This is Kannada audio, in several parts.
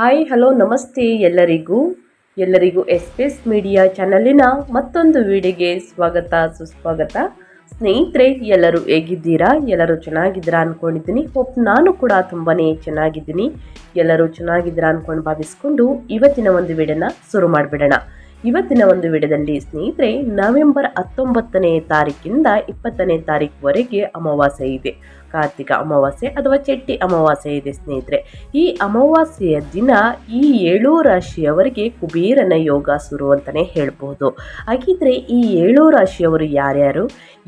ಹಾಯ್, ಹಲೋ, ನಮಸ್ತೆ ಎಲ್ಲರಿಗೂ. ಎಲ್ಲರಿಗೂ ಎಸ್ ಪಿ ಎಸ್ ಮೀಡಿಯಾ ಚಾನಲಿನ ಮತ್ತೊಂದು ವಿಡಿಯೋಗೆ ಸ್ವಾಗತ, ಸುಸ್ವಾಗತ. ಸ್ನೇಹಿತರೆ, ಎಲ್ಲರೂ ಹೇಗಿದ್ದೀರಾ? ಎಲ್ಲರೂ ಚೆನ್ನಾಗಿದ್ದೀರಾ ಅಂದ್ಕೊಂಡಿದ್ದೀನಿ ಹೋಪ್ ನಾನು ಕೂಡ ತುಂಬಾ ಚೆನ್ನಾಗಿದ್ದೀನಿ. ಎಲ್ಲರೂ ಚೆನ್ನಾಗಿದ್ದೀರಾ ಅಂದ್ಕೊಂಡು ಭಾವಿಸ್ಕೊಂಡು ಇವತ್ತಿನ ಒಂದು ವಿಡಿಯೋನ ಶುರು ಮಾಡಿಬಿಡೋಣ. ಇವತ್ತಿನ ಒಂದು ವಿಡಿಯೋದಲ್ಲಿ ಸ್ನೇಹಿತರೆ, ನವೆಂಬರ್ ಹತ್ತೊಂಬತ್ತನೇ ತಾರೀಕಿಂದ ಇಪ್ಪತ್ತನೇ ತಾರೀಕುವರೆಗೆ ಅಮಾವಾಸ್ಯೆ ಇದೆ. ಕಾರ್ತಿಕ ಅಮಾವಾಸ್ಯೆ ಅಥವಾ ಚೆಟ್ಟಿ ಅಮಾವಾಸ್ಯೆ ಇದೆ, ಸ್ನೇಹಿತರೆ. ಈ ಅಮಾವಾಸ್ಯೆಯ ದಿನ ಈ ಏಳು ರಾಶಿಯವರಿಗೆ ಕುಬೇರನ ಯೋಗ ಸುರು ಅಂತಲೇ ಹೇಳ್ಬೋದು ಹಾಗಿದ್ರೆ ಈ ಏಳು ರಾಶಿಯವರು ಯಾರ್ಯಾರು?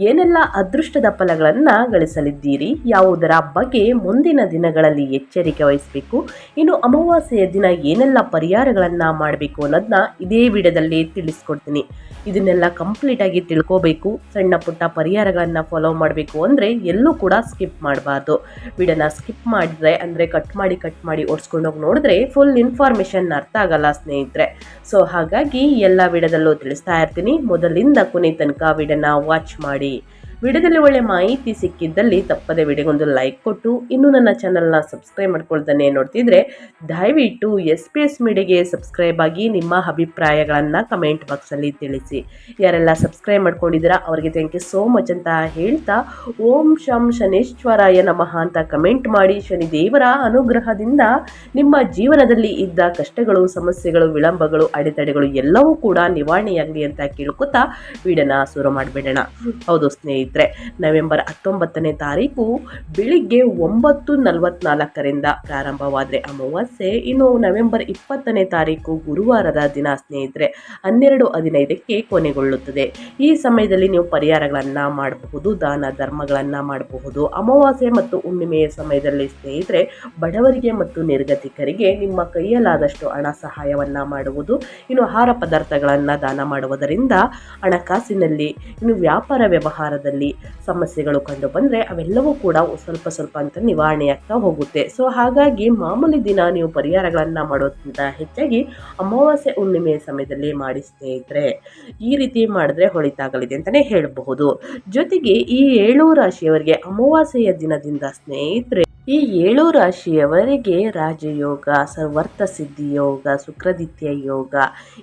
ಏನೆಲ್ಲ ಅದೃಷ್ಟದ ಫಲಗಳನ್ನು ಗಳಿಸಲಿದ್ದೀರಿ? ಯಾವುದರ ಬಗ್ಗೆ ಮುಂದಿನ ದಿನಗಳಲ್ಲಿ ಎಚ್ಚರಿಕೆ ವಹಿಸಬೇಕು? ಇನ್ನು ಅಮಾವಾಸ್ಯೆಯ ದಿನ ಏನೆಲ್ಲ ಪರಿಹಾರಗಳನ್ನು ಮಾಡಬೇಕು ಅನ್ನೋದನ್ನ ಇದೇ ವಿಡಿಯೋದಲ್ಲಿ ತಿಳಿಸ್ಕೊಡ್ತೀನಿ. ಇದನ್ನೆಲ್ಲ ಕಂಪ್ಲೀಟಾಗಿ ತಿಳ್ಕೋಬೇಕು. ಸಣ್ಣ ಪುಟ್ಟ ಪರಿಹಾರಗಳನ್ನು ಫಾಲೋ ಮಾಡಬೇಕು ಅಂದರೆ ಎಲ್ಲೂ ಕೂಡ ಸ್ಕಿಪ್ ಮಾಡಬಾರ್ದು. ವಿಡಿಯೋನ ಸ್ಕಿಪ್ ಮಾಡಿದ್ರೆ, ಅಂದರೆ ಕಟ್ ಮಾಡಿ ಕಟ್ ಮಾಡಿ ಓಡಿಸ್ಕೊಂಡೋಗಿ ನೋಡಿದ್ರೆ ಫುಲ್ ಇನ್ಫಾರ್ಮೇಷನ್ ಅರ್ಥ ಆಗಲ್ಲ ಸ್ನೇಹಿತರೆ. ಸೊ ಹಾಗಾಗಿ ಎಲ್ಲ ವಿಡಿಯೋದಲ್ಲೂ ತಿಳಿಸ್ತಾ ಇರ್ತೀನಿ. ಮೊದಲಿಂದ ಕೊನೆ ತನಕ ವಿಡಿಯೋನ ವಾಚ್ ಮಾಡಿ. ವಿಡಿಯೋದಲ್ಲಿ ಒಳ್ಳೆ ಮಾಹಿತಿ ಸಿಕ್ಕಿದ್ದಲ್ಲಿ ತಪ್ಪದೆ ವಿಡಿಯೋಗೊಂದು ಲೈಕ್ ಕೊಟ್ಟು, ಇನ್ನೂ ನನ್ನ ಚಾನಲ್ನ ಸಬ್ಸ್ಕ್ರೈಬ್ ಮಾಡ್ಕೊಳ್ತಾನೆ ನೋಡ್ತಿದ್ರೆ ದಯವಿಟ್ಟು ಎಸ್ ಪಿ ಎಸ್ ಮೀಡಿಯಾಗೆ ಸಬ್ಸ್ಕ್ರೈಬ್ ಆಗಿ ನಿಮ್ಮ ಅಭಿಪ್ರಾಯಗಳನ್ನು ಕಮೆಂಟ್ ಬಾಕ್ಸಲ್ಲಿ ತಿಳಿಸಿ. ಯಾರೆಲ್ಲ ಸಬ್ಸ್ಕ್ರೈಬ್ ಮಾಡ್ಕೊಂಡಿದ್ದೀರಾ, ಅವರಿಗೆ ಥ್ಯಾಂಕ್ ಯು ಸೋ ಮಚ್ ಅಂತ ಹೇಳ್ತಾ, ಓಂ ಶಂ ಶನೇಶ್ವರಾಯ ನಮಃ ಅಂತ ಕಮೆಂಟ್ ಮಾಡಿ ಶನಿ ದೇವರ ಅನುಗ್ರಹದಿಂದ ನಿಮ್ಮ ಜೀವನದಲ್ಲಿ ಇದ್ದ ಕಷ್ಟಗಳು, ಸಮಸ್ಯೆಗಳು, ವಿಳಂಬಗಳು, ಅಡೆತಡೆಗಳು ಎಲ್ಲವೂ ಕೂಡ ನಿವಾರಣೆಯಾಗಲಿ ಅಂತ ಕೇಳ್ಕೊತಾ ವಿಡಿಯೋನ ಶುರು ಮಾಡಿಬಿಡೋಣ. ಹೌದು ಸ್ನೇಹಿತರೆ. ನವೆಂಬರ್ ಹತ್ತೊಂಬತ್ತನೇ ತಾರೀಕು ಬೆಳಿಗ್ಗೆ ಒಂಬತ್ತು ನಲವತ್ನಾಲ್ಕರಿಂದ ಪ್ರಾರಂಭವಾದರೆ ಅಮಾವಾಸ್ಯೆ. ಇನ್ನು ನವೆಂಬರ್ ಇಪ್ಪತ್ತನೇ ತಾರೀಕು ಗುರುವಾರದ ದಿನ ಸ್ನೇಹಿತರೆ, ಹನ್ನೆರಡು ಹದಿನೈದಕ್ಕೆ ಕೊನೆಗೊಳ್ಳುತ್ತದೆ. ಈ ಸಮಯದಲ್ಲಿ ನೀವು ಪರಿಹಾರಗಳನ್ನು ಮಾಡಬಹುದು, ದಾನ ಧರ್ಮಗಳನ್ನು ಮಾಡಬಹುದು. ಅಮಾವಾಸ್ಯೆ ಮತ್ತು ಹುಣ್ಣಿಮೆಯ ಸಮಯದಲ್ಲಿ ಸ್ನೇಹಿತರೆ, ಬಡವರಿಗೆ ಮತ್ತು ನಿರ್ಗತಿಕರಿಗೆ ನಿಮ್ಮ ಕೈಯಲ್ಲಾದಷ್ಟು ಹಣ ಸಹಾಯವನ್ನು ಮಾಡುವುದು. ಇನ್ನು ಆಹಾರ ಪದಾರ್ಥಗಳನ್ನು ದಾನ ಮಾಡುವುದರಿಂದ ಹಣಕಾಸಿನಲ್ಲಿ, ಇನ್ನು ವ್ಯಾಪಾರ ವ್ಯವಹಾರದಲ್ಲಿ ಸಮಸ್ಯೆಗಳು ಕಂಡು ಬಂದರೆ ಅವೆಲ್ಲವೂ ಕೂಡ ಸ್ವಲ್ಪ ಸ್ವಲ್ಪ ಅಂತ ನಿವಾರಣೆ ಆಗ್ತಾ ಹೋಗುತ್ತೆ. ಸೊ ಹಾಗಾಗಿ ಮಾಮೂಲಿ ದಿನ ನೀವು ಪರಿಹಾರಗಳನ್ನು ಮಾಡೋದ್ಕಿಂತ ಹೆಚ್ಚಾಗಿ ಅಮಾವಾಸ್ಯೆ ಹುಣ್ಣಿಮೆಯ ಸಮಯದಲ್ಲಿ ಮಾಡಿ ಸ್ನೇಹಿತರೆ, ಈ ರೀತಿ ಮಾಡಿದ್ರೆ ಹೊಳಿತಾಗಲಿದೆ ಅಂತಲೇ ಹೇಳಬಹುದು. ಜೊತೆಗೆ ಈ ಏಳು ರಾಶಿಯವರಿಗೆ ಅಮಾವಾಸ್ಯೆಯ ದಿನದಿಂದ ಸ್ನೇಹಿತರೆ ಈ ಏಳು ರಾಶಿಯವರಿಗೆ ರಾಜಯೋಗ, ಸರ್ವರ್ಥ ಸಿದ್ಧಿ ಯೋಗ ಸುಕ್ರದಿತ್ಯ ಯೋಗ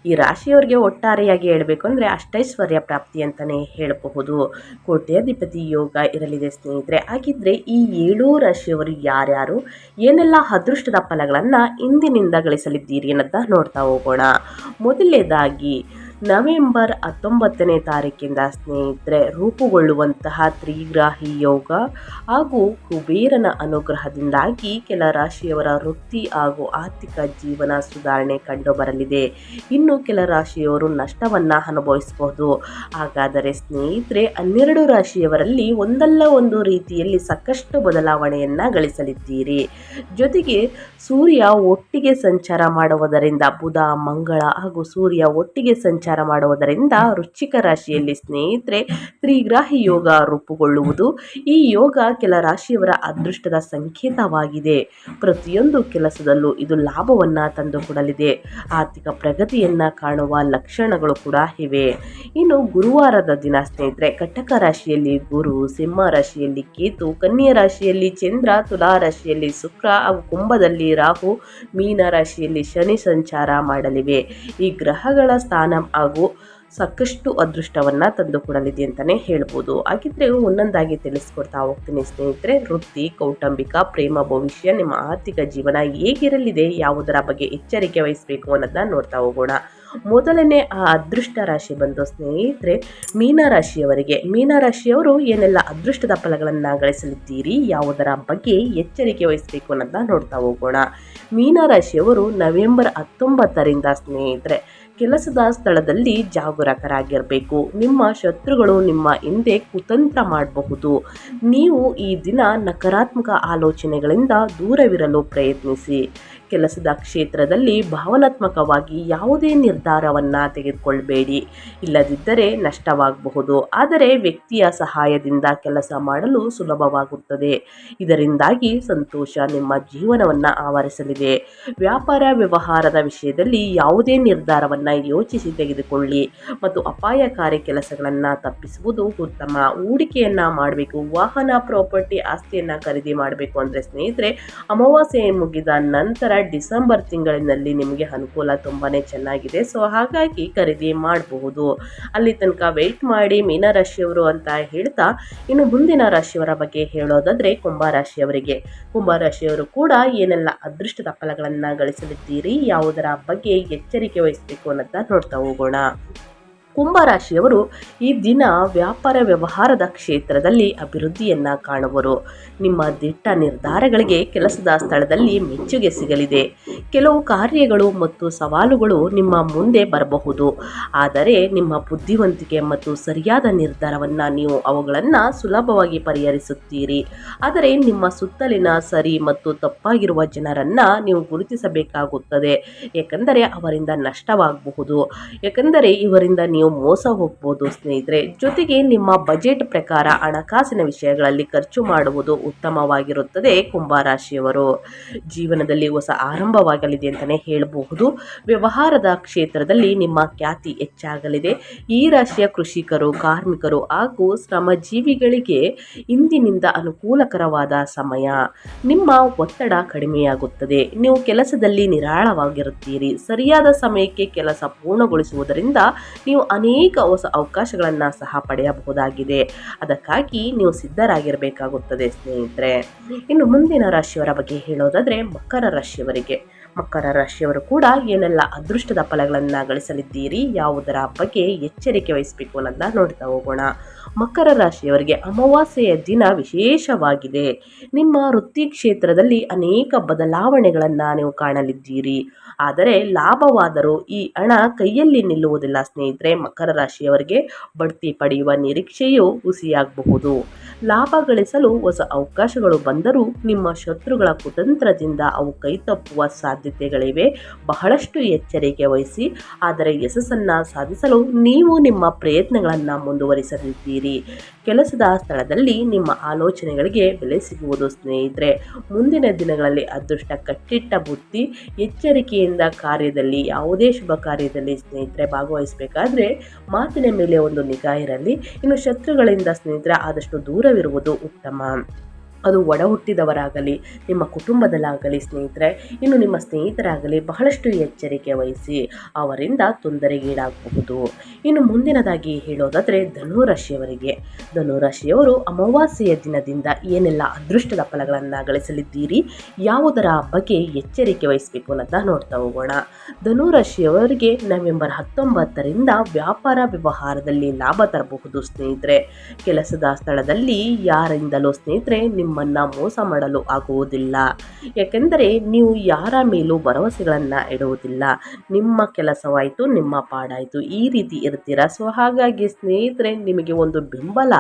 ಈ ರಾಶಿಯವರಿಗೆ ಒಟ್ಟಾರೆಯಾಗಿ ಹೇಳಬೇಕು ಅಂದರೆ ಅಷ್ಟೈಶ್ವರ್ಯ ಪ್ರಾಪ್ತಿ ಅಂತಲೇ ಹೇಳಬಹುದು. ಕೋಟ್ಯಾಧಿಪತಿ ಯೋಗ ಇರಲಿದೆ ಸ್ನೇಹಿತರೆ. ಹಾಗಿದ್ರೆ ಈ ಏಳು ರಾಶಿಯವರು ಯಾರ್ಯಾರು? ಏನೆಲ್ಲ ಅದೃಷ್ಟದ ಫಲಗಳನ್ನು ಇಂದಿನಿಂದ ಗಳಿಸಲಿದ್ದೀರಿ ಅನ್ನೋದನ್ನ ನೋಡ್ತಾ ಹೋಗೋಣ. ಮೊದಲನೇದಾಗಿ ನವೆಂಬರ್ ಹತ್ತೊಂಬತ್ತನೇ ತಾರೀಕಿಂದ ಸ್ನೇಹಿತರೆ, ರೂಪುಗೊಳ್ಳುವಂತಹ ತ್ರಿಗ್ರಾಹಿ ಯೋಗ ಹಾಗೂ ಕುಬೇರನ ಅನುಗ್ರಹದಿಂದಾಗಿ ಕೆಲ ರಾಶಿಯವರ ವೃತ್ತಿ ಹಾಗೂ ಆರ್ಥಿಕ ಜೀವನ ಸುಧಾರಣೆ ಕಂಡುಬರಲಿದೆ. ಇನ್ನು ಕೆಲ ರಾಶಿಯವರು ನಷ್ಟವನ್ನು ಅನುಭವಿಸಬಹುದು. ಹಾಗಾದರೆ ಸ್ನೇಹಿತರೆ, ಹನ್ನೆರಡು ರಾಶಿಯವರಲ್ಲಿ ಒಂದಲ್ಲ ಒಂದು ರೀತಿಯಲ್ಲಿ ಸಾಕಷ್ಟು ಬದಲಾವಣೆಯನ್ನು ಗಳಿಸಲಿದ್ದೀರಿ. ಜೊತೆಗೆ ಸೂರ್ಯ ಒಟ್ಟಿಗೆ ಸಂಚಾರ ಮಾಡುವುದರಿಂದ ಬುಧ, ಮಂಗಳ ಹಾಗೂ ಸೂರ್ಯ ಒಟ್ಟಿಗೆ ಸಂಚಾರ ಮಾಡುವುದರಿಂದ ವೃಶ್ಚಿಕ ರಾಶಿಯಲ್ಲಿ ಸ್ನೇಹಿತರೆ, ತ್ರಿಗ್ರಾಹಿ ಯೋಗ ರೂಪುಗೊಳ್ಳುವುದು ಈ ಯೋಗ ಕೆಲ ರಾಶಿಯವರ ಅದೃಷ್ಟದ ಸಂಕೇತವಾಗಿದೆ. ಪ್ರತಿಯೊಂದು ಕೆಲಸದಲ್ಲೂ ಇದು ಲಾಭವನ್ನು ತಂದುಕೊಡಲಿದೆ. ಆರ್ಥಿಕ ಪ್ರಗತಿಯನ್ನು ಕಾಣುವ ಲಕ್ಷಣಗಳು ಕೂಡ ಇವೆ. ಇನ್ನು ಗುರುವಾರದ ದಿನ ಸ್ನೇಹಿತರೆ, ಕಟಕ ರಾಶಿಯಲ್ಲಿ ಗುರು, ಸಿಂಹ ರಾಶಿಯಲ್ಲಿ ಕೇತು, ಕನ್ಯಾ ರಾಶಿಯಲ್ಲಿ ಚಂದ್ರ, ತುಲಾ ರಾಶಿಯಲ್ಲಿ ಶುಕ್ರ, ಹಾಗೂ ಕುಂಭದಲ್ಲಿ ರಾಹು, ಮೀನ ರಾಶಿಯಲ್ಲಿ ಶನಿ ಸಂಚಾರ ಮಾಡಲಿವೆ. ಈ ಗ್ರಹಗಳ ಸ್ಥಾನ ಹಾಗೂ ಸಾಕಷ್ಟು ಅದೃಷ್ಟವನ್ನು ತಂದುಕೊಡಲಿದೆ ಅಂತಲೇ ಹೇಳ್ಬೋದು. ಹಾಗಿದ್ರೆ ಒಂದೊಂದಾಗಿ ತಿಳಿಸ್ಕೊಡ್ತಾ ಹೋಗ್ತೀನಿ ಸ್ನೇಹಿತರೆ. ವೃತ್ತಿ, ಕೌಟುಂಬಿಕ, ಪ್ರೇಮ, ಭವಿಷ್ಯ, ನಿಮ್ಮ ಆರ್ಥಿಕ ಜೀವನ ಹೇಗಿರಲಿದೆ, ಯಾವುದರ ಬಗ್ಗೆ ಎಚ್ಚರಿಕೆ ವಹಿಸಬೇಕು ಅನ್ನೋದನ್ನ ನೋಡ್ತಾ ಹೋಗೋಣ. ಮೊದಲನೇ ಆ ಅದೃಷ್ಟ ರಾಶಿ ಬಂದು ಸ್ನೇಹಿತರೆ ಮೀನರಾಶಿಯವರಿಗೆ ಮೀನರಾಶಿಯವರು ಏನೆಲ್ಲ ಅದೃಷ್ಟದ ಫಲಗಳನ್ನು ಗಳಿಸಲಿದ್ದೀರಿ, ಯಾವುದರ ಬಗ್ಗೆ ಎಚ್ಚರಿಕೆ ವಹಿಸಬೇಕು ಅನ್ನೋದನ್ನ ನೋಡ್ತಾ ಹೋಗೋಣ. ಮೀನರಾಶಿಯವರು ನವೆಂಬರ್ ಹತ್ತೊಂಬತ್ತರಿಂದ ಸ್ನೇಹಿತರೆ ಕೆಲಸದ ಸ್ಥಳದಲ್ಲಿ ಜಾಗರೂಕರಾಗಿರಬೇಕು. ನಿಮ್ಮ ಶತ್ರುಗಳು ನಿಮ್ಮ ಹಿಂದೆ ಕುತಂತ್ರ ಮಾಡಬಹುದು. ನೀವು ಈ ದಿನ ನಕಾರಾತ್ಮಕ ಆಲೋಚನೆಗಳಿಂದ ದೂರವಿರಲು ಪ್ರಯತ್ನಿಸಿ. ಕೆಲಸದ ಕ್ಷೇತ್ರದಲ್ಲಿ ಭಾವನಾತ್ಮಕವಾಗಿ ಯಾವುದೇ ನಿರ್ಧಾರವನ್ನು ತೆಗೆದುಕೊಳ್ಬೇಡಿ. ಇಲ್ಲದಿದ್ದರೆ ನಷ್ಟವಾಗಬಹುದು. ಆದರೆ ವ್ಯಕ್ತಿಯ ಸಹಾಯದಿಂದ ಕೆಲಸ ಮಾಡಲು ಸುಲಭವಾಗುತ್ತದೆ. ಇದರಿಂದಾಗಿ ಸಂತೋಷ ನಿಮ್ಮ ಜೀವನವನ್ನು ಆವರಿಸಲಿದೆ. ವ್ಯಾಪಾರ ವ್ಯವಹಾರದ ವಿಷಯದಲ್ಲಿ ಯಾವುದೇ ನಿರ್ಧಾರವನ್ನು ಯೋಚಿಸಿ ತೆಗೆದುಕೊಳ್ಳಿ. ಮತ್ತು ಅಪಾಯಕಾರಿ ಕೆಲಸಗಳನ್ನು ತಪ್ಪಿಸುವುದು ಉತ್ತಮ. ಹೂಡಿಕೆಯನ್ನು ಮಾಡಬೇಕು, ವಾಹನ ಪ್ರಾಪರ್ಟಿ ಆಸ್ತಿಯನ್ನು ಖರೀದಿ ಮಾಡಬೇಕು ಅಂದರೆ ಸ್ನೇಹಿತರೆ, ಅಮಾವಾಸ್ಯೆ ಮುಗಿದ ನಂತರ ಡಿಸೆಂಬರ್ ತಿಂಗಳಿನಲ್ಲಿ ನಿಮಗೆ ಅನುಕೂಲ ತುಂಬಾ ಚೆನ್ನಾಗಿದೆ. ಸೊ, ಹಾಗಾಗಿ ಖರೀದಿ ಮಾಡಬಹುದು. ಅಲ್ಲಿ ತನಕ ವೆಯ್ಟ್ ಮಾಡಿ ಮೀನರಾಶಿಯವರು ಅಂತ ಹೇಳ್ತಾ, ಇನ್ನು ಮುಂದಿನ ರಾಶಿಯವರ ಬಗ್ಗೆ ಹೇಳೋದಾದರೆ ಕುಂಭರಾಶಿಯವರಿಗೆ ಕುಂಭರಾಶಿಯವರು ಕೂಡ ಏನೆಲ್ಲ ಅದೃಷ್ಟದ ಫಲಗಳನ್ನು ಗಳಿಸಲಿದ್ದೀರಿ, ಯಾವುದರ ಬಗ್ಗೆ ಎಚ್ಚರಿಕೆ ವಹಿಸಬೇಕು ಅನ್ನೋದನ್ನ ನೋಡ್ತಾ ಹೋಗೋಣ. ಕುಂಭರಾಶಿಯವರು ಈ ದಿನ ವ್ಯಾಪಾರ ವ್ಯವಹಾರದ ಕ್ಷೇತ್ರದಲ್ಲಿ ಅಭಿವೃದ್ಧಿಯನ್ನು ಕಾಣುವರು. ನಿಮ್ಮ ದಿಟ್ಟ ನಿರ್ಧಾರಗಳಿಗೆ ಕೆಲಸದ ಸ್ಥಳದಲ್ಲಿ ಮೆಚ್ಚುಗೆ ಸಿಗಲಿದೆ. ಕೆಲವು ಕಾರ್ಯಗಳು ಮತ್ತು ಸವಾಲುಗಳು ನಿಮ್ಮ ಮುಂದೆ ಬರಬಹುದು. ಆದರೆ ನಿಮ್ಮ ಬುದ್ಧಿವಂತಿಕೆ ಮತ್ತು ಸರಿಯಾದ ನಿರ್ಧಾರವನ್ನು ನೀವು ಅವುಗಳನ್ನು ಸುಲಭವಾಗಿ ಪರಿಹರಿಸುತ್ತೀರಿ. ಆದರೆ ನಿಮ್ಮ ಸುತ್ತಲಿನ ಸರಿ ಮತ್ತು ತಪ್ಪಾಗಿರುವ ಜನರನ್ನು ನೀವು ಗುರುತಿಸಬೇಕಾಗುತ್ತದೆ. ಏಕೆಂದರೆ ಅವರಿಂದ ನಷ್ಟವಾಗಬಹುದು. ಏಕೆಂದರೆ ಇವರಿಂದ ನೀವು ಮೋಸ ಹೋಗ್ಬೋದು ಸ್ನೇಹಿತರೆ. ಜೊತೆಗೆ ನಿಮ್ಮ ಬಜೆಟ್ ಪ್ರಕಾರ ಹಣಕಾಸಿನ ವಿಷಯಗಳಲ್ಲಿ ಖರ್ಚು ಮಾಡುವುದು ಉತ್ತಮವಾಗಿರುತ್ತದೆ ಕುಂಭರಾಶಿಯವರು. ಜೀವನದಲ್ಲಿ ಹೊಸ ಆರಂಭವಾಗಲಿದೆ ಅಂತಲೇ ಹೇಳಬಹುದು. ವ್ಯವಹಾರದ ಕ್ಷೇತ್ರದಲ್ಲಿ ನಿಮ್ಮ ಖ್ಯಾತಿ ಹೆಚ್ಚಾಗಲಿದೆ. ಈ ರಾಶಿಯ ಕೃಷಿಕರು, ಕಾರ್ಮಿಕರು ಹಾಗೂ ಶ್ರಮಜೀವಿಗಳಿಗೆ ಇಂದಿನಿಂದ ಅನುಕೂಲಕರವಾದ ಸಮಯ. ನಿಮ್ಮ ಒತ್ತಡ ಕಡಿಮೆಯಾಗುತ್ತದೆ. ನೀವು ಕೆಲಸದಲ್ಲಿ ನಿರಾಳವಾಗಿರುತ್ತೀರಿ. ಸರಿಯಾದ ಸಮಯಕ್ಕೆ ಕೆಲಸ ಪೂರ್ಣಗೊಳಿಸುವುದರಿಂದ ನೀವು ಅನೇಕ ಹೊಸ ಅವಕಾಶಗಳನ್ನು ಸಹ ಪಡೆಯಬಹುದಾಗಿದೆ. ಅದಕ್ಕಾಗಿ ನೀವು ಸಿದ್ಧರಾಗಿರಬೇಕಾಗುತ್ತದೆ ಸ್ನೇಹಿತರೆ. ಇನ್ನು ಮುಂದಿನ ರಾಶಿಯವರ ಬಗ್ಗೆ ಹೇಳೋದಾದರೆ ಮಕರ ರಾಶಿಯವರಿಗೆ. ಮಕರ ರಾಶಿಯವರು ಕೂಡ ಏನೆಲ್ಲ ಅದೃಷ್ಟದ ಫಲಗಳನ್ನು ಗಳಿಸಲಿದ್ದೀರಿ, ಯಾವುದರ ಬಗ್ಗೆ ಎಚ್ಚರಿಕೆ ವಹಿಸಬೇಕು ಅನ್ನೋದನ್ನ ನೋಡ್ತಾ ಹೋಗೋಣ. ಮಕರ ರಾಶಿಯವರಿಗೆ ಅಮಾವಾಸ್ಯೆಯ ದಿನ ವಿಶೇಷವಾಗಿದೆ. ನಿಮ್ಮ ವೃತ್ತಿ ಕ್ಷೇತ್ರದಲ್ಲಿ ಅನೇಕ ಬದಲಾವಣೆಗಳನ್ನು ನೀವು ಕಾಣಲಿದ್ದೀರಿ. ಆದರೆ ಲಾಭವಾದರೂ ಈ ಹಣ ಕೈಯಲ್ಲಿ ನಿಲ್ಲುವುದಿಲ್ಲ ಸ್ನೇಹಿತರೆ, ಮಕರ ರಾಶಿಯವರಿಗೆ ಬಡ್ತಿ ಪಡೆಯುವ ನಿರೀಕ್ಷೆಯು ಹುಸಿಯಾಗಬಹುದು. ಲಾಭ ಗಳಿಸಲು ಹೊಸ ಅವಕಾಶಗಳು ಬಂದರೂ ನಿಮ್ಮ ಶತ್ರುಗಳ ಕುತಂತ್ರದಿಂದ ಅವು ಕೈತಪ್ಪುವ ಸಾಧ್ಯತೆಗಳಿವೆ. ಬಹಳಷ್ಟು ಎಚ್ಚರಿಕೆ ವಹಿಸಿ, ಆದರೆ ಯಶಸ್ಸನ್ನು ಸಾಧಿಸಲು ನೀವು ನಿಮ್ಮ ಪ್ರಯತ್ನಗಳನ್ನು ಮುಂದುವರಿಸಲಿದ್ದೀರಿ. ಕೆಲಸದ ಸ್ಥಳದಲ್ಲಿ ನಿಮ್ಮ ಆಲೋಚನೆಗಳಿಗೆ ಬೆಲೆ ಸಿಗುವುದು ಸ್ನೇಹಿತರೆ. ಮುಂದಿನ ದಿನಗಳಲ್ಲಿ ಅದೃಷ್ಟ ಕಟ್ಟಿಟ್ಟ ಬುದ್ಧಿ, ಎಚ್ಚರಿಕೆಯಿಂದ ಕಾರ್ಯದಲ್ಲಿ, ಯಾವುದೇ ಶುಭ ಕಾರ್ಯದಲ್ಲಿ ಸ್ನೇಹಿತರೆ ಭಾಗವಹಿಸಬೇಕಾದ್ರೆ ಮಾತಿನ ಮೇಲೆ ಒಂದು ನಿಗಾ ಇರಲಿ. ಇನ್ನು ಶತ್ರುಗಳಿಂದ ಸ್ನೇಹಿತರೆ ಆದಷ್ಟು ದೂರವಿರುವುದು ಉತ್ತಮ. ಅದು ಒಡ ಹುಟ್ಟಿದವರಾಗಲಿ, ನಿಮ್ಮ ಕುಟುಂಬದಲ್ಲಾಗಲಿ ಸ್ನೇಹಿತರೆ, ಇನ್ನು ನಿಮ್ಮ ಸ್ನೇಹಿತರಾಗಲಿ ಬಹಳಷ್ಟು ಎಚ್ಚರಿಕೆ ವಹಿಸಿ ಅವರಿಂದ ತೊಂದರೆಗೀಡಾಗಬಹುದು. ಇನ್ನು ಮುಂದಿನದಾಗಿ ಹೇಳೋದಾದರೆ ಧನುರಾಶಿಯವರಿಗೆ. ಧನುರಾಶಿಯವರು ಅಮಾವಾಸ್ಯೆಯ ದಿನದಿಂದ ಏನೆಲ್ಲ ಅದೃಷ್ಟದ ಫಲಗಳನ್ನು ಗಳಿಸಲಿದ್ದೀರಿ, ಯಾವುದರ ಬಗ್ಗೆ ಎಚ್ಚರಿಕೆ ವಹಿಸಬೇಕು ಅನ್ನೋದನ್ನ ನೋಡ್ತಾ ಹೋಗೋಣ. ಧನುರಾಶಿಯವರಿಗೆ ನವೆಂಬರ್ ಹತ್ತೊಂಬತ್ತರಿಂದ ವ್ಯಾಪಾರ ವ್ಯವಹಾರದಲ್ಲಿ ಲಾಭ ತರಬಹುದು ಸ್ನೇಹಿತರೆ. ಕೆಲಸದ ಸ್ಥಳದಲ್ಲಿ ಯಾರಿಂದಲೂ ಸ್ನೇಹಿತರೆ ನಿಮ್ಮನ್ನು ಮೋಸ ಮಾಡಲು ಆಗುವುದಿಲ್ಲ. ಯಾಕೆಂದರೆ ನೀವು ಯಾರ ಮೇಲೂ ಭರವಸೆಗಳನ್ನು ಇಡುವುದಿಲ್ಲ. ನಿಮ್ಮ ಕೆಲಸವಾಯಿತು, ನಿಮ್ಮ ಪಾಡಾಯಿತು, ಈ ರೀತಿ ಇರ್ತೀರ ಸೊ, ಹಾಗಾಗಿ ಸ್ನೇಹಿತರೆ, ನಿಮಗೆ ಒಂದು ಬೆಂಬಲ,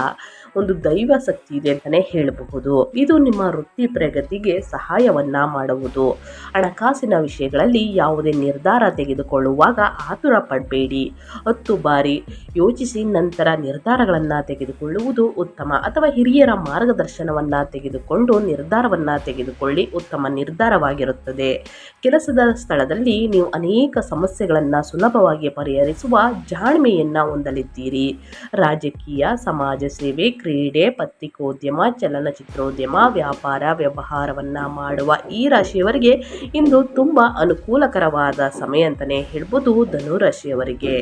ಒಂದು ದೈವ ಶಕ್ತಿ ಇದೆ ಅಂತಲೇ ಹೇಳಬಹುದು. ಇದು ನಿಮ್ಮ ವೃತ್ತಿ ಪ್ರಗತಿಗೆ ಸಹಾಯವನ್ನು ಮಾಡುವುದು. ಹಣಕಾಸಿನ ವಿಷಯಗಳಲ್ಲಿ ಯಾವುದೇ ನಿರ್ಧಾರ ತೆಗೆದುಕೊಳ್ಳುವಾಗ ಆತುರ ಪಡಬೇಡಿ. ಹತ್ತು ಬಾರಿ ಯೋಚಿಸಿ ನಂತರ ನಿರ್ಧಾರಗಳನ್ನು ತೆಗೆದುಕೊಳ್ಳುವುದು ಉತ್ತಮ. ಅಥವಾ ಹಿರಿಯರ ಮಾರ್ಗದರ್ಶನವನ್ನು ತೆಗೆದುಕೊಂಡು ನಿರ್ಧಾರವನ್ನು ತೆಗೆದುಕೊಳ್ಳಿ ಉತ್ತಮ ನಿರ್ಧಾರವಾಗಿರುತ್ತದೆ. ಕೆಲಸದ ಸ್ಥಳದಲ್ಲಿ ನೀವು ಅನೇಕ ಸಮಸ್ಯೆಗಳನ್ನು ಸುಲಭವಾಗಿ ಪರಿಹರಿಸುವ ಜಾಣ್ಮೆಯನ್ನು ಹೊಂದಲಿದ್ದೀರಿ. ರಾಜಕೀಯ, ಸಮಾಜ ಸೇವೆ, ಕ್ರೀಡೆ, ಪತ್ರಿಕೋದ್ಯಮ, ಚಲನಚಿತ್ರೋದ್ಯಮ, ವ್ಯಾಪಾರ, ವ್ಯವಹಾರವನ್ನು ಮಾಡುವ ಈ ರಾಶಿಯವರಿಗೆ ಇಂದು ತುಂಬ ಅನುಕೂಲಕರವಾದ ಸಮಯ ಅಂತಲೇ ಹೇಳ್ಬೋದು ಧನುರಾಶಿಯವರಿಗೆ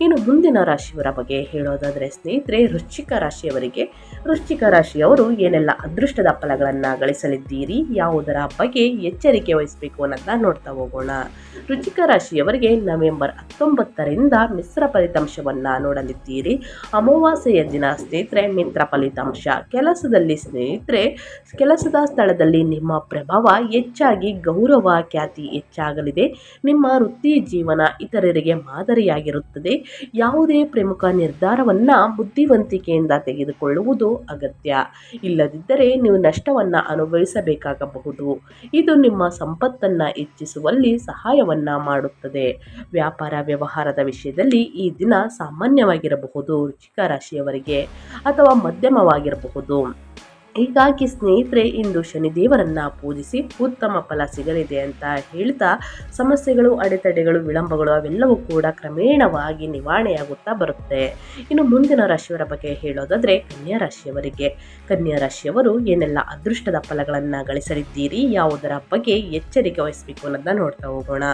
ಇನ್ನು ಮುಂದಿನ ರಾಶಿಯವರ ಬಗ್ಗೆ ಹೇಳೋದಾದರೆ ಸ್ನೇಹಿತರೆ, ವೃಶ್ಚಿಕ ರಾಶಿಯವರಿಗೆ. ವೃಶ್ಚಿಕ ರಾಶಿಯವರು ಏನೆಲ್ಲ ಅದೃಷ್ಟದ ಫಲಗಳನ್ನು ಗಳಿಸಲಿದ್ದೀರಿ, ಯಾವುದರ ಬಗ್ಗೆ ಎಚ್ಚರಿಕೆ ವಹಿಸಬೇಕು ಅನ್ನೋದನ್ನ ನೋಡ್ತಾ ಹೋಗೋಣ. ರುಚಿಕ ರಾಶಿಯವರಿಗೆ ನವೆಂಬರ್ ಹತ್ತೊಂಬತ್ತರಿಂದ ಮಿಶ್ರ ಫಲಿತಾಂಶವನ್ನು ನೋಡಲಿದ್ದೀರಿ. ಅಮಾವಾಸ್ಯೆಯ ದಿನ ಸ್ನೇಹಿತರೆ, ಮಿತ್ರ ಫಲಿತಾಂಶ. ಕೆಲಸದಲ್ಲಿ ಸ್ನೇಹಿತರೆ, ಕೆಲಸದ ಸ್ಥಳದಲ್ಲಿ ನಿಮ್ಮ ಪ್ರಭಾವ ಹೆಚ್ಚಾಗಿ ಗೌರವ ಖ್ಯಾತಿ ಹೆಚ್ಚಾಗಲಿದೆ. ನಿಮ್ಮ ವೃತ್ತಿ ಜೀವನ ಇತರರಿಗೆ ಮಾದರಿಯಾಗಿರುತ್ತದೆ. ಯಾವುದೇ ಪ್ರಮುಖ ನಿರ್ಧಾರವನ್ನು ಬುದ್ಧಿವಂತಿಕೆಯಿಂದ ತೆಗೆದುಕೊಳ್ಳುವುದು ಅಗತ್ಯ. ಇಲ್ಲದಿದ್ದರೆ ನೀವು ನಷ್ಟವನ್ನು ಅನುಭವಿಸಬೇಕಾಗಬಹುದು. ಇದು ನಿಮ್ಮ ಸಂಪತ್ತನ್ನು ಹೆಚ್ಚಿಸುವಲ್ಲಿ ಸಹಾಯವನ್ನು ಮಾಡುತ್ತದೆ. ವ್ಯಾಪಾರ ವ್ಯವಹಾರದ ವಿಷಯದಲ್ಲಿ ಈ ದಿನ ಸಾಮಾನ್ಯವಾಗಿರಬಹುದು ರುಚಿಕ ರಾಶಿಯವರಿಗೆ ಅಥವಾ ಮಧ್ಯಮವಾಗಿರಬಹುದು. ಹೀಗಾಗಿ ಸ್ನೇಹಿತರೆ, ಇಂದು ಶನಿದೇವರನ್ನ ಪೂಜಿಸಿ ಉತ್ತಮ ಫಲ ಸಿಗಲಿದೆ ಅಂತ ಹೇಳ್ತಾ ಸಮಸ್ಯೆಗಳು, ಅಡೆತಡೆಗಳು, ವಿಳಂಬಗಳು ಅವೆಲ್ಲವೂ ಕೂಡ ಕ್ರಮೇಣವಾಗಿ ನಿವಾರಣೆಯಾಗುತ್ತಾ ಬರುತ್ತೆ. ಇನ್ನು ಮುಂದಿನ ರಾಶಿಯವರ ಬಗ್ಗೆ ಹೇಳೋದಾದ್ರೆ, ಕನ್ಯಾ ರಾಶಿಯವರಿಗೆ. ಕನ್ಯಾ ರಾಶಿಯವರು ಏನೆಲ್ಲ ಅದೃಷ್ಟದ ಫಲಗಳನ್ನು ಗಳಿಸಲಿದ್ದೀರಿ, ಯಾವುದರ ಬಗ್ಗೆ ಎಚ್ಚರಿಕೆ ವಹಿಸಬೇಕು ಅನ್ನೋದನ್ನ ನೋಡ್ತಾ ಹೋಗೋಣ.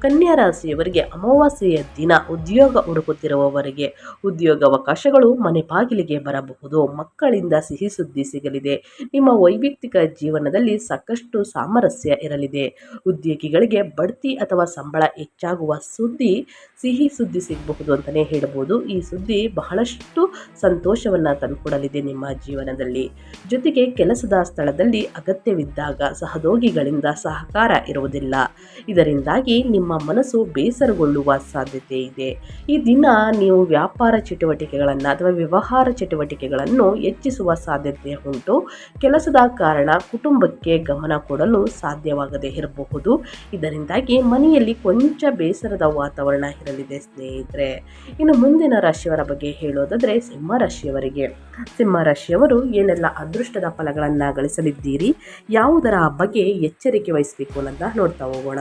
ಕನ್ಯಾ ರಾಶಿಯವರಿಗೆ ಅಮಾವಾಸ್ಯೆಯ ದಿನ ಉದ್ಯೋಗ ಹುಡುಕುತ್ತಿರುವವರಿಗೆ ಉದ್ಯೋಗಾವಕಾಶಗಳು ಮನೆ ಬಾಗಿಲಿಗೆ ಬರಬಹುದು, ಮಕ್ಕಳಿಂದ ಸಿಹಿ ಸುದ್ದಿ ಸಿಗಲಿದೆ ನಿಮ್ಮ ವೈಯಕ್ತಿಕ ಜೀವನದಲ್ಲಿ ಸಾಕಷ್ಟು ಸಾಮರಸ್ಯ ಇರಲಿದೆ. ಉದ್ಯೋಗಿಗಳಿಗೆ ಬಡ್ತಿ ಅಥವಾ ಸಂಬಳ ಹೆಚ್ಚಾಗುವ ಸುದ್ದಿ ಸಿಹಿ ಸುದ್ದಿ ಸಿಗಬಹುದು ಅಂತಲೇ ಹೇಳ್ಬೋದು. ಈ ಸುದ್ದಿ ಬಹಳಷ್ಟು ಸಂತೋಷವನ್ನು ತಂದುಕೊಡಲಿದೆ ನಿಮ್ಮ ಜೀವನದಲ್ಲಿ. ಜೊತೆಗೆ ಕೆಲಸದ ಸ್ಥಳದಲ್ಲಿ ಅಗತ್ಯವಿದ್ದಾಗ ಸಹೋದ್ಯೋಗಿಗಳಿಂದ ಸಹಕಾರ ಇರುವುದಿಲ್ಲ. ಇದರಿಂದಾಗಿ ನಿಮ್ಮ ಮನಸ್ಸು ಬೇಸರಗೊಳ್ಳುವ ಸಾಧ್ಯತೆ ಇದೆ. ಈ ದಿನ ನೀವು ವ್ಯಾಪಾರ ಚಟುವಟಿಕೆಗಳನ್ನು ಅಥವಾ ವ್ಯವಹಾರ ಚಟುವಟಿಕೆಗಳನ್ನು ಹೆಚ್ಚಿಸುವ ಸಾಧ್ಯತೆ ಉಂಟು. ಕೆಲಸದ ಕಾರಣ ಕುಟುಂಬಕ್ಕೆ ಗಮನ ಕೊಡಲು ಸಾಧ್ಯವಾಗದೇ ಇರಬಹುದು. ಇದರಿಂದಾಗಿ ಮನೆಯಲ್ಲಿ ಕೊಂಚ ಬೇಸರದ ವಾತಾವರಣ ಇರಲಿದೆ ಸ್ನೇಹಿತರೆ. ಇನ್ನು ಮುಂದಿನ ರಾಶಿಯವರ ಬಗ್ಗೆ ಹೇಳೋದಾದರೆ ಸಿಂಹ ರಾಶಿಯವರಿಗೆ. ಸಿಂಹ ರಾಶಿಯವರು ಏನೆಲ್ಲ ಅದೃಷ್ಟದ ಫಲಗಳನ್ನು ಗಳಿಸಲಿದ್ದೀರಿ ಯಾವುದರ ಬಗ್ಗೆ ಎಚ್ಚರಿಕೆ ವಹಿಸಬೇಕು ಅನ್ನೋದನ್ನ ನೋಡ್ತಾ ಹೋಗೋಣ.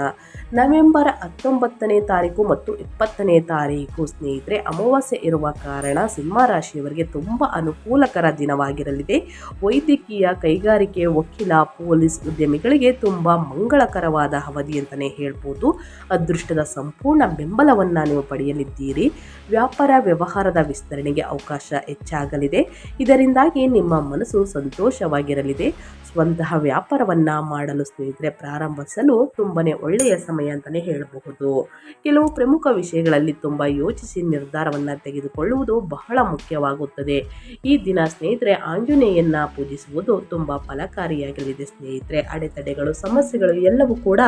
ನವೆಂಬರ್ ಹತ್ತೊಂಬತ್ತನೇ ತಾರೀಕು ಮತ್ತು ಇಪ್ಪತ್ತನೇ ತಾರೀಕು ಸ್ನೇಹಿತರೆ, ಅಮಾವಾಸ್ಯೆ ಇರುವ ಕಾರಣ ಸಿಂಹ ರಾಶಿಯವರಿಗೆ ತುಂಬ ಅನುಕೂಲಕರ ದಿನವಾಗಿರಲಿದೆ. ವೈದ್ಯಕೀಯ ಕೈಗಾರಿಕೆ ವಕೀಲ, ಪೊಲೀಸ್ ಉದ್ಯಮಿಗಳಿಗೆ ತುಂಬ ಮಂಗಳಕರವಾದ ಅವಧಿ ಅಂತಲೇ ಹೇಳ್ಬೋದು. ಅದೃಷ್ಟದ ಸಂಪೂರ್ಣ ಬೆಂಬಲವನ್ನು ನೀವು ಪಡೆಯಲಿದ್ದೀರಿ. ವ್ಯಾಪಾರ ವ್ಯವಹಾರದ ವಿಸ್ತರಣೆಗೆ ಅವಕಾಶ ಹೆಚ್ಚಾಗಲಿದೆ. ಇದರಿಂದಾಗಿ ನಿಮ್ಮ ಮನಸ್ಸು ಸಂತೋಷವಾಗಿರಲಿದೆ. ಸ್ವಂತಹ ವ್ಯಾಪಾರವನ್ನು ಮಾಡಲು ಸ್ನೇಹಿತರೆ ಪ್ರಾರಂಭಿಸಲು ತುಂಬನೇ ಒಳ್ಳೆಯ ಸಮಯ ಅಂತಲೇ ಹೇಳಬಹುದು. ಕೆಲವು ಪ್ರಮುಖ ವಿಷಯಗಳಲ್ಲಿ ತುಂಬ ಯೋಚಿಸಿ ನಿರ್ಧಾರವನ್ನು ತೆಗೆದುಕೊಳ್ಳುವುದು ಬಹಳ ಮುಖ್ಯವಾಗುತ್ತದೆ. ಈ ದಿನ ಸ್ನೇಹಿತರೆ, ಆಂಜನೇಯನ್ನ ಪೂಜಿಸುವುದು ತುಂಬ ಫಲಕಾರಿಯಾಗಲಿದೆ ಸ್ನೇಹಿತರೆ. ಅಡೆತಡೆಗಳು, ಸಮಸ್ಯೆಗಳು ಎಲ್ಲವೂ ಕೂಡ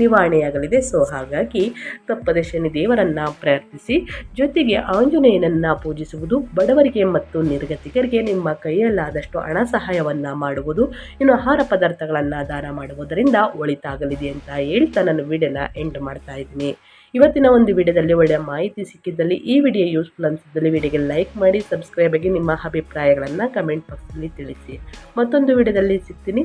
ನಿವಾರಣೆಯಾಗಲಿದೆ. ಸೊ, ಹಾಗಾಗಿ ತಪ್ಪದೆ ಶನಿ ದೇವರನ್ನ ಪ್ರಾರ್ಥಿಸಿ, ಜೊತೆಗೆ ಆಂಜನೇಯನನ್ನ ಪೂಜಿಸುವುದು ಬಡವರಿಗೆ ಮತ್ತು ನಿರ್ಗತಿಕರಿಗೆ ನಿಮ್ಮ ಕೈಯಲ್ಲಾದಷ್ಟು ಹಣ ಸಹಾಯವನ್ನು ಮಾಡುವುದು, ಇನ್ನು ಆಹಾರ ಪದಾರ್ಥಗಳನ್ನು ದಾನ ಮಾಡುವುದರಿಂದ ಒಳಿತಾಗಲಿದೆ ಅಂತ ಹೇಳ್ತಾ ನಾನು ವಿಡಿಯೋನ ಎಂಡ್ ಮಾಡ್ತಾ ಇದ್ದೀನಿ. ಇವತ್ತಿನ ಒಂದು ವಿಡಿಯೋದಲ್ಲಿ ಒಳ್ಳೆಯ ಮಾಹಿತಿ ಸಿಕ್ಕಿದ್ದಲ್ಲಿ ಈ ವಿಡಿಯೋ ಯೂಸ್ಫುಲ್ ಅನಿಸಿದ್ದಲ್ಲಿ ವಿಡಿಯೋಗೆ ಲೈಕ್ ಮಾಡಿ ಸಬ್ಸ್ಕ್ರೈಬ್ ಆಗಿ ನಿಮ್ಮ ಅಭಿಪ್ರಾಯಗಳನ್ನು ಕಮೆಂಟ್ ಬಾಕ್ಸಲ್ಲಿ ತಿಳಿಸಿ. ಮತ್ತೊಂದು ವಿಡಿಯೋದಲ್ಲಿ ಸಿಗ್ತೀನಿ.